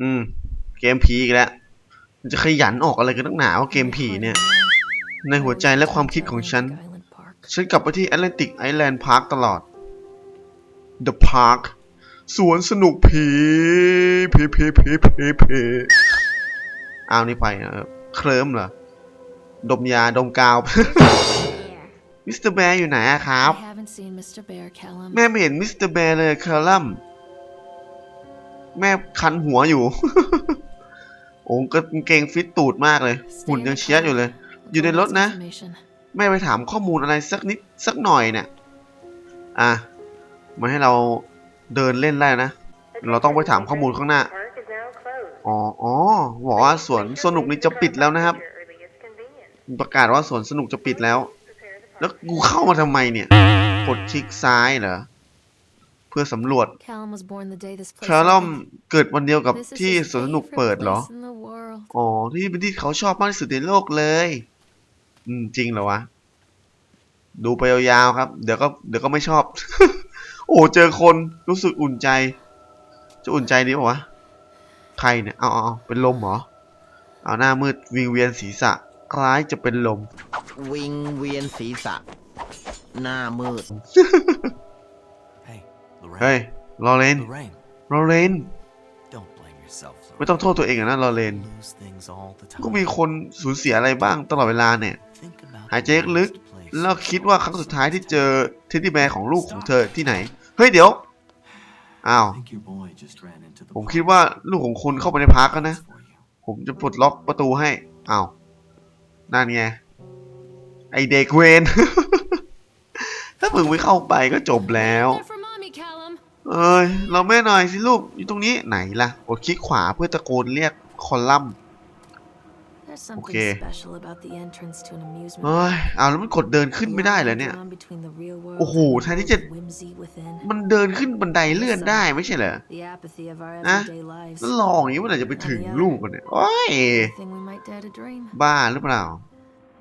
อืม เกมผีอีกแล้ว จะขยันออกอะไรกันตั้งหนาวะเกมผีเนี่ย ในหัวใจและความคิดของฉัน ฉันกลับไปที่แอตแลนติกไอแลนด์พาร์คตลอด The Park สวนสนุกผี ผีผีผีผีผีอ้านี่ไปเออเคลิ้มเหรอ ดมยาดมกาว มิสเตอร์แบร์อยู่ไหนอะครับ แม่ไม่เห็นมิสเตอร์แบร์เลยคารัม แม่คันหัวอยู่ โอ้ก็เกงฟิตตูดมากเลย หุ่นยังเชียร์อยู่เลย อยู่ในรถนะ แม่ไปถามข้อมูลอะไรสักนิดสักหน่อยเนี่ย อะมาให้เราเดินเล่นได้นะ เราต้องไปถามข้อมูลข้างหน้า อ๋ออ๋อบอกว่าสวนสนุกนี้จะปิดแล้วนะครับ ประกาศว่าสวนสนุกจะปิดแล้ว แล้วกูเข้ามาทำไมเนี่ย กดคลิกซ้ายเหรอ เพื่อสำรวจ Callum was born the day this place คาร์ลอม opened. เกิดวันเดียวกับ This is ที่ his สวนสนุก favorite เปิดเหรอ place in the world. อ๋อ ที่เป็นที่เขาชอบมากที่สุดในโลกเลย อืม จริงเหรอวะ ดูไปยาวๆครับ เดี๋ยวก็เดี๋ยวก็ไม่ชอบ โอ้เจอคนรู้สึกอุ่นใจ จะอุ่นใจดีป่าวะ ใครเนี่ยเอาเอาเอาเป็นลมเหรอ เอาหน้ามืดวิงเวียนศีรษะ คล้ายจะเป็นลม วิงเวียนศีรษะ หน้ามืด Hey, Lorraine. เฮ้ยลอเรน Lorraine, ลอเรน don't blame yourself. ไม่ Lorraine. ต้องโทษตัวเองอะนะลอเรน Lose things all the time. ก็มีคนสูญเสียอะไรบ้างตลอดเวลาเนี่ย Think about หายใจ the ลึก last place ๆแล้วคิดว่าครั้งสุดท้ายที่เจอเทดดี้แบร์ของลูกของเธอที่ไหน เฮ้ยเดี๋ยว อ้าว I think your boy just ran into the ผม park. คิดว่าลูกของคุณเข้าไปในพาร์คแล้วนะ for you. ผมจะปลดล็อกประตูให้ อ้าว นั่นไง ไอเด็กเวน ถ้ามึงไม่เข้าไปก็จบแล้ว เอ้ยเราแม่หน่อยสิลูกอยู่ตรงนี้ไหนล่ะกดคลิกขวาเพื่อตะโกนเรียกคอลัมน์ There's something Okay. special about the entrance to an amusement เอ้ย park. เอาแล้วมันกดเดินขึ้นไม่ได้เหรอเนี่ย Drawn between the real world โอ้โห and แทนที่จะ the whimsy within. มันเดินขึ้นบันไดเลื่อนได้ไม่ใช่เหรอ The apathy of our นะ everyday lives. แล้วลองอย่างนี้เมื่อไหร่จะไปถึงลูกกันเนี่ยโอ้ย Anything we might dare to dream. บ้าหรือเปล่า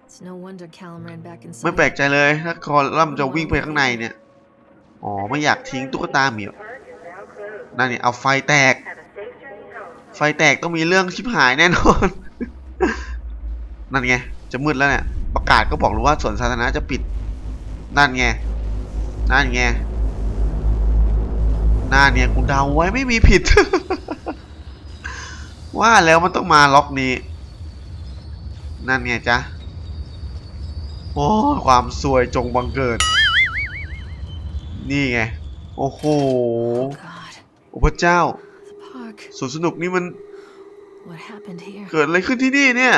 It's no wonder Callum ran back inside. ไม่แปลกใจเลยถ้าคอลัมน์จะวิ่งไปข้างในเนี่ย อ๋อ ไม่อยากทิ้งตุ๊กตาเหมียวนั่นนี่เอาไฟแตก ไฟแตกต้องมีเรื่องชิบหายแน่นอน นั่นไง จะมืดแล้วเนี่ย ประกาศก็บอกรู้ว่าสวนสาธารณะจะปิด นั่นไง นั่นไง นั่นไงกูเดาไว้ไม่มีผิด ว่าแล้วมันต้องมาล็อกนี้ นั่นไงจ๊ะ โอ้ ความสวยจงบังเกิด นี่ไง โอ้โห Oh God, โอ้พระเจ้า the park. สวนสนุกนี่มัน What happened here? เกิดอะไรขึ้นที่นี่เนี่ย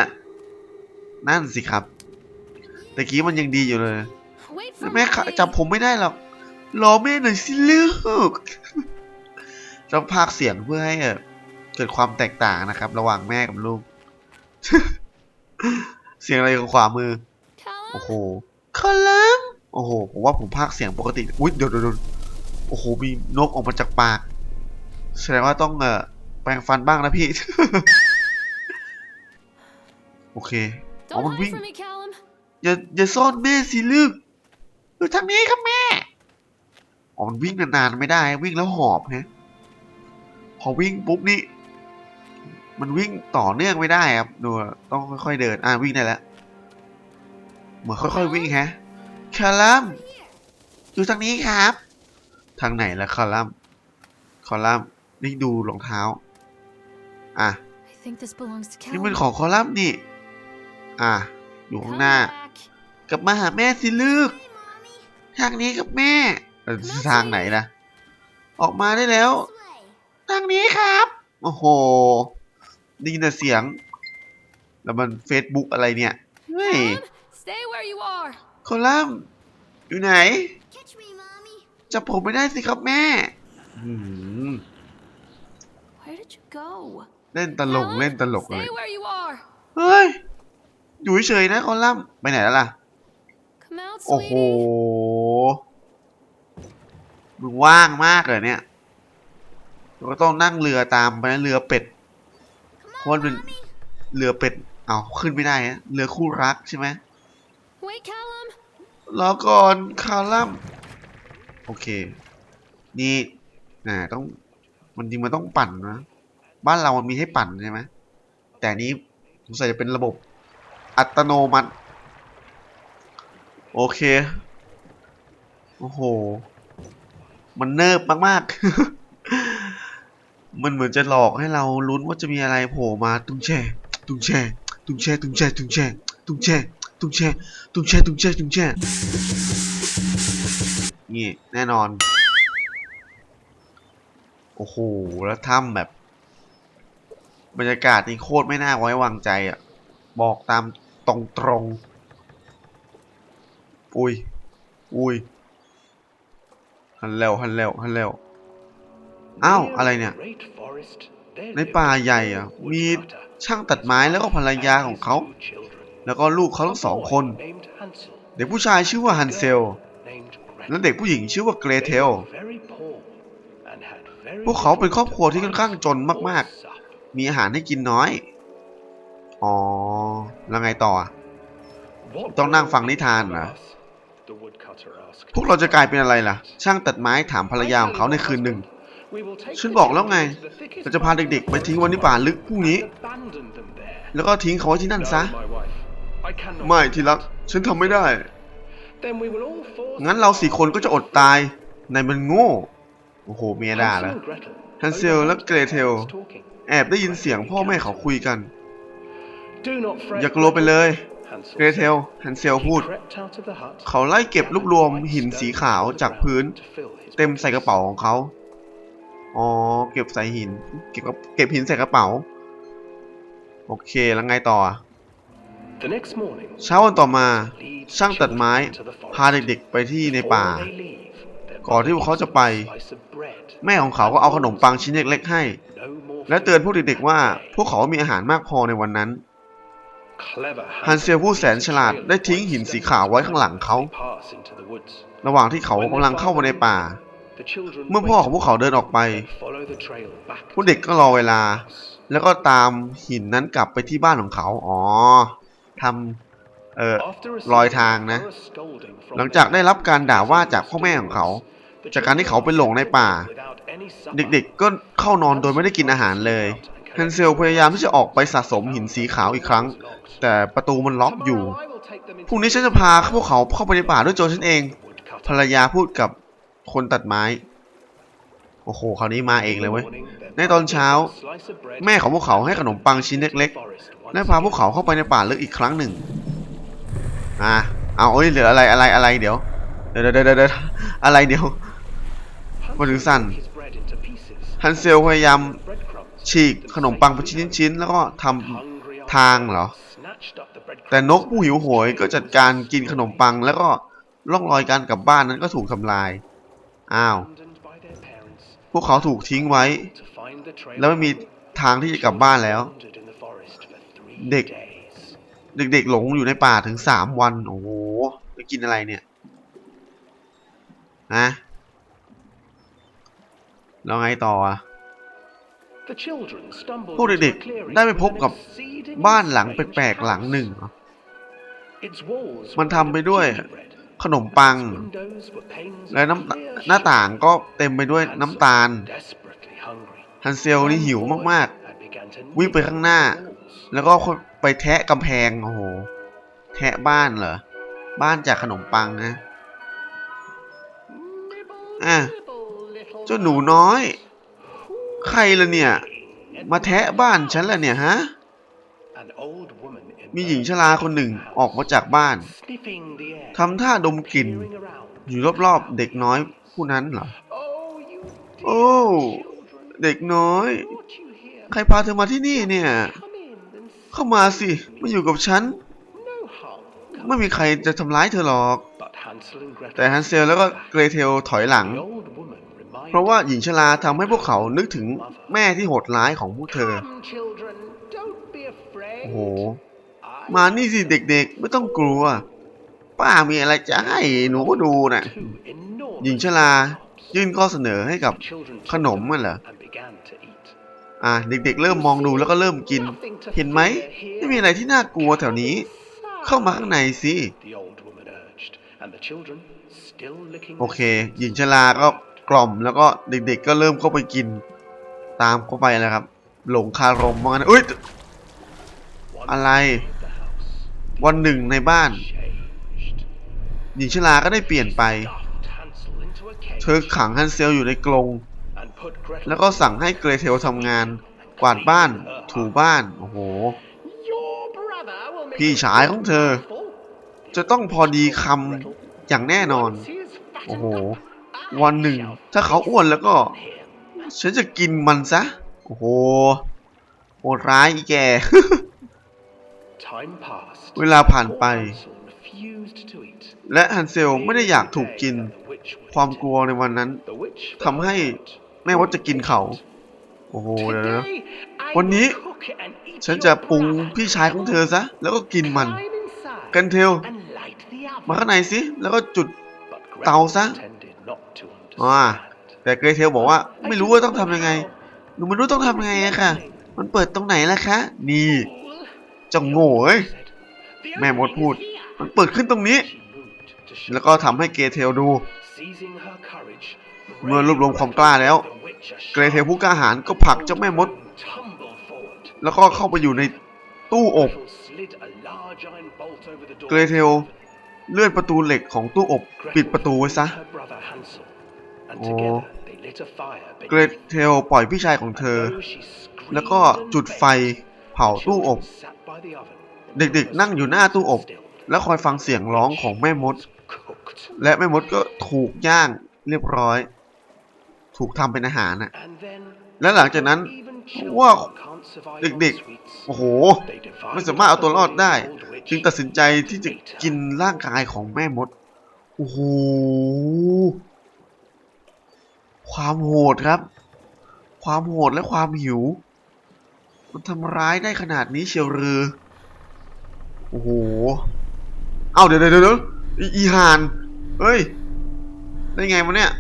นั่นสิครับตะกี้มันยังดีอยู่เลย Wait for แม่ขะ mommy. จำผมไม่ได้หรอก รอแม่หน่อยสิลูกต้องพากย์เสียงเพื่อให้เอ่อเกิดความแตกต่างนะครับ ระหว่างแม่กับลูก เสียงอะไรของขวามือ โอ้โห Callum. คอลัมน์ โอ้โห ผมว่าผมพากย์เสียงปกติ อุ้ยเดี๋ยวเดี๋ยวเดี๋ยวโอ้โห มีนกออกมาจากปาก แสดงว่าต้องเอ่อแปรงฟันบ้างนะพี่ โอเคอ๋อ Don't มัน hide วิ่ง from me, Callum. อย่าอย่าซ่อนแม่สิลูกอยู่ทางนี้ครับแม่อ๋อมันวิ่งนานๆไม่ได้ วิ่งแล้วหอบฮะ พอวิ่งปุ๊บนี่ มันวิ่งต่อเนื่องไม่ได้ครับดูอะต้องค่อยๆเดิน อ่าวิ่งได้แล้ว เหมือนค่อยๆวิ่งฮะ คาลัมน์อยู่ทางนี้ครับ ทางไหนล่ะคาลัมน์คาลัมน์นี่ดูรองเท้า อะ I think this belongs to นี่ Callum. เป็นของคอลัมน์นี่ อะ อยู่ข้าง Come หน้า back. กลับมาหาแม่สิลูก ทางนี้กับแม่เอ่อทางไหนล่ะ ออกมาได้แล้ว ทางนี้ครับ โอ้โหได้ยินแต่เสียง แล้วมันเฟซบุ๊กอะไรเนี่ย เฮ้ย Callum, stay where you are. คอลัมน์อยู่ไหน Catch me, mommy. จับผมไม่ได้สิครับแม่หืม Where did you go? เล่นตลก Callum, เล่นตลกเลย Stay where you are. เฮ้ย อยู่เฉยๆนะคอลัมน์ไปไหนแล้วล่ะ Come out, โอ้โห sweetie. มึงว่างมากเลยเนี่ยเราก็ต้องนั่งเรือตามไปนะเรือเป็ด เพราะว่าเป็นเรือเป็ด เอาขึ้นไม่ได้ฮะเรือคู่รักใช่ไหม Wait, Callum. รอก่อนคาลัมโอเค นี่อ่าต้อง มันจริงมันต้องปั่นนะ บ้านเรามันมีให้ปั่นใช่ไหมแต่นนี้สงสัยจะเป็นระบบอัตโนมัติ โอเค โอ้โห มันเนิบมากๆ มันเหมือนจะหลอกให้เราลุ้นว่าจะมีอะไรโผล่มาตุ้งแช่ตุ้งแช่ตุ้งแช่ตุ้งแช่ตุ้งแช่ตุ้งแช่ ตุ้งแช่ตุ้งแช่ตุ้งแช่ตุ้งแช่นี่แน่นอน โอ้โห แล้วถ้ำแบบ บรรยากาศนี่โคตรไม่น่าไว้วางใจอะ บอกตามตรงตรงๆอุ้ย อุ้ยฮันแล้วฮันแล้วฮันแล้ว อ้าว อะไรเนี่ย ในป่าใหญ่อะ มีช่างตัดไม้แล้วก็ภรรยาของเขา แล้วก็ลูกเขาทั้งสองคน เด็กผู้ชายชื่อว่าฮันเซล และเด็กผู้หญิงชื่อว่าเกรเทล พวกเขาเป็นครอบครัวที่ค่อนข้างจนมากๆ มีอาหารให้กินน้อย อ๋อ แล้วไงต่อ ต้องนั่งฟังนิทานเหรอพวกเราจะกลายเป็นอะไรล่ะ ช่างตัดไม้ถามภรรยาของเขาในคืนหนึ่ง ฉันบอกแล้วไงเราจะพาเด็กๆ ไปทิ้งวันที่ป่าลึกพรุ่งนี้ แล้วก็ทิ้งเขาไว้ที่นั่นซะ ไม่ที่รัก ฉันทำไม่ได้ งั้นเราสี่คนก็จะอดตายนายมันโง่ โอ้โหเมียด่าแล้วฮันเซลและเกรเทล แอบได้ยินเสียงพ่อแม่เขาคุยกัน อย่ากลัวไปเลย เกรเทลฮันเซลพูด เขาไล่เก็บรวบรวมหินสีขาวจากพื้น เต็มใส่กระเป๋าของเขา อ๋อ เก็บใส่หิน เก็บเก็บหินใส่กระเป๋า โอเค แล้วไงต่ออะ เช้าวันต่อมา ช่างตัดไม้พาเด็กๆไปที่ในป่า ก่อนที่พวกเขาจะไป แม่ของเขาก็เอาขนมปังชิ้นเล็กๆให้ และเตือนพวกเด็กๆว่า พวกเขามีอาหารมากพอในวันนั้นฮันเซลผู้แสนฉลาดได้ทิ้งหินสีขาวไว้ข้างหลังเขา ระหว่างที่เขากำลังเข้าไปในป่า เมื่อพ่อของพวกเขาเดินออกไป พวกเด็กก็รอเวลา แล้วก็ตามหินนั้นกลับไปที่บ้านของเขา อ๋อ ทำเอ่อรอยทางนะ หลังจากได้รับการด่าว่าจากพ่อแม่ของเขา จากการที่เขาไปหลงในป่า เด็กๆก็เข้านอนโดยไม่ได้กินอาหารเลยฮันเซลพยายามที่จะออกไปสะสมหินสีขาวอีกครั้ง แต่ประตูมันล็อกอยู่พรุ่งนี้ฉันจะพาพวกเขาเข้าไปในป่าด้วยตัวฉันเอง ภรรยาพูดกับคนตัดไม้ โอ้โห คราวนี้มาเองเลยเว้ย ในตอนเช้า แม่ของพวกเขาให้ขนมปังชิ้นเล็ก และพาพวกเขาเข้าไปในป่าลึกอีกครั้งหนึ่งอ่าเอาเอ้ยเหลืออะไรอะไรอะไรเดี๋ยวเดี๋ยวเดี๋ยวเดี๋ยวเดี๋ยวอะไรเดี๋ยวมาถึงสั่นฮันเซลพยายามฉีกขนมปังเป็นชิ้นๆแล้วก็ทำทางเหรอ แต่นกผู้หิวโหยก็จัดการกินขนมปัง แล้วก็ร่องรอยการกลับบ้านนั้นก็ถูกทำลาย อ้าว พวกเขาถูกทิ้งไว้ แล้วไม่มีทางที่จะกลับบ้านแล้ว เด็ก เด็กๆหลงอยู่ในป่าถึงสามวัน โอ้โหจะกินอะไรเนี่ยนะแล้วไงต่ออะพวกเด็กๆ ได้ไปพบกับบ้านหลังแปลกๆหลังหนึ่ง มันทำไปด้วยขนมปัง และน้ำหน้าต่างก็เต็มไปด้วยน้ำตาล ฮันเซลนี่หิวมากๆ วิ่งไปข้างหน้า แล้วก็ไปแทะกำแพงโอ้โหแทะบ้านเหรอ บ้านจากขนมปังนะอะเจ้าหนูน้อย ใครล่ะเนี่ย มาแทะบ้านฉันล่ะเนี่ยฮะมีหญิงชราคนหนึ่งออกมาจากบ้านทำท่าดมกลิ่น อยู่รอบๆเด็กน้อยผู้นั้นเหรอ โอ้ เด็กน้อย ใครพาเธอมาที่นี่เนี่ย เข้ามาสิ มาอยู่กับฉัน ไม่มีใครจะทำร้ายเธอหรอก แต่ฮันเซลแล้วก็เกรเทลถอยหลัง เพราะว่าหญิงชราทำให้พวกเขานึกถึงแม่ที่โหดร้ายของพวกเธอ โอ้โห มานี่สิเด็กๆ ไม่ต้องกลัว ป้ามีอะไรจะให้หนูก็ดูน่ะ หญิงชรายื่นข้อเสนอให้กับขนมมันเหรอ อะเด็กๆ เริ่มมองดูแล้วก็เริ่มกิน เห็นไหมไม่มีอะไรที่น่ากลัวแถวนี้ เข้ามาข้างในสิโอเค หญิงชราก็กล่อมแล้วก็เด็กๆ ก็เริ่มเข้าไปกิน ตามเข้าไปแล้วครับ หลงคารมมานะเอ้ยอะไร วันหนึ่งในบ้าน หญิงชราก็ได้เปลี่ยนไป เธอขังฮันเซลอยู่ในกรง แล้วก็สั่งให้เกรเทลทำงาน กวาดบ้าน ถูบ้าน โอ้โห พี่ชายของเธอ จะต้องพอดีคำอย่างแน่นอน โอ้โห วันหนึ่ง ถ้าเขาอ้วนแล้วก็ ฉันจะกินมันซะ โอ้โหโหดร้ายอีแก เวลาผ่านไป และฮันเซลไม่ได้อยากถูกกิน ความกลัวในวันนั้นทำให้ แม่มดจะกินเขาโอ้โหเดี๋ยวนะวันนี้ ฉันจะปรุงพี่ชายของเธอซะ แล้วก็กินมัน กันเทล มาข้างในสิ แล้วก็จุดเตาซะอ่าแต่เกรเทลบอกว่าไม่รู้ว่าต้องทำยังไง หนูไม่รู้ต้องทำยังไงอะค่ะ มันเปิดตรงไหนล่ะคะ นี่เจังโง่เอ้ย แม่มดพูด มันเปิดขึ้นตรงนี้ แล้วก็ทำให้เกรเทลดู เมื่อรวบรวมความกล้าแล้ว เกรเทลผู้กล้าหาญก็ผลักเจ้าแม่มด แล้วก็เข้าไปอยู่ในตู้อบ เกรเทลเลื่อนประตูเหล็กของตู้อบปิดประตูไว้ซะโอ้เกรเทลปล่อยพี่ชายของเธอ แล้วก็จุดไฟเผาตู้อบ เด็กๆนั่งอยู่หน้าตู้อบ แล้วคอยฟังเสียงร้องของแม่มด และแม่มดก็ถูกย่างเรียบร้อย ถูกทำเป็นอาหารน่ะ และหลังจากนั้นว่าเด็กๆ โอ้โห ไม่สามารถเอาตัวรอดได้ จึงตัดสินใจที่จะกินร่างกายของแม่มด โอ้โห ความโหดครับ ความโหดและความหิว มันทำร้ายได้ขนาดนี้เชียวหรือ โอ้โห เอ้าเดี๋ยวเดี๋ยวเดี๋ยวอีอีหาน เฮ้ย ได้ไงมาเนี่ย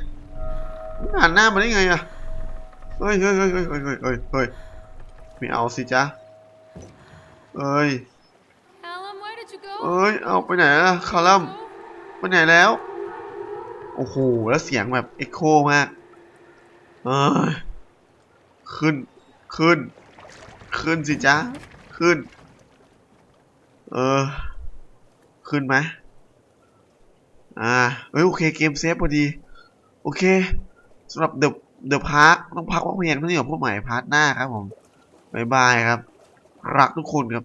อ่านหน้ามันได้ไงอะเฮ้ยเฮ้ยเฮ้ยเฮ้ยเฮ้ยเฮ้ยมีเอาสิจ้าเอ้ยเอ้ย เอาไปไหนอะคาลัมไปไหนแล้ว โอ้โห แล้วเสียงแบบเอ็กโคมาก เอ้ย ขึ้น ขึ้น ขึ้นสิจ้าขึ้น เออ ขึ้นไหมอ่า เอ้ย โอเค เกมเซฟพอดี โอเค สำหรับเดอะเดอะพาร์คต้องพักว่าเพียงเพื่อนี่กับพวกใหม่พาร์ทหน้าครับผมบายบายครับ รักทุกคนครับ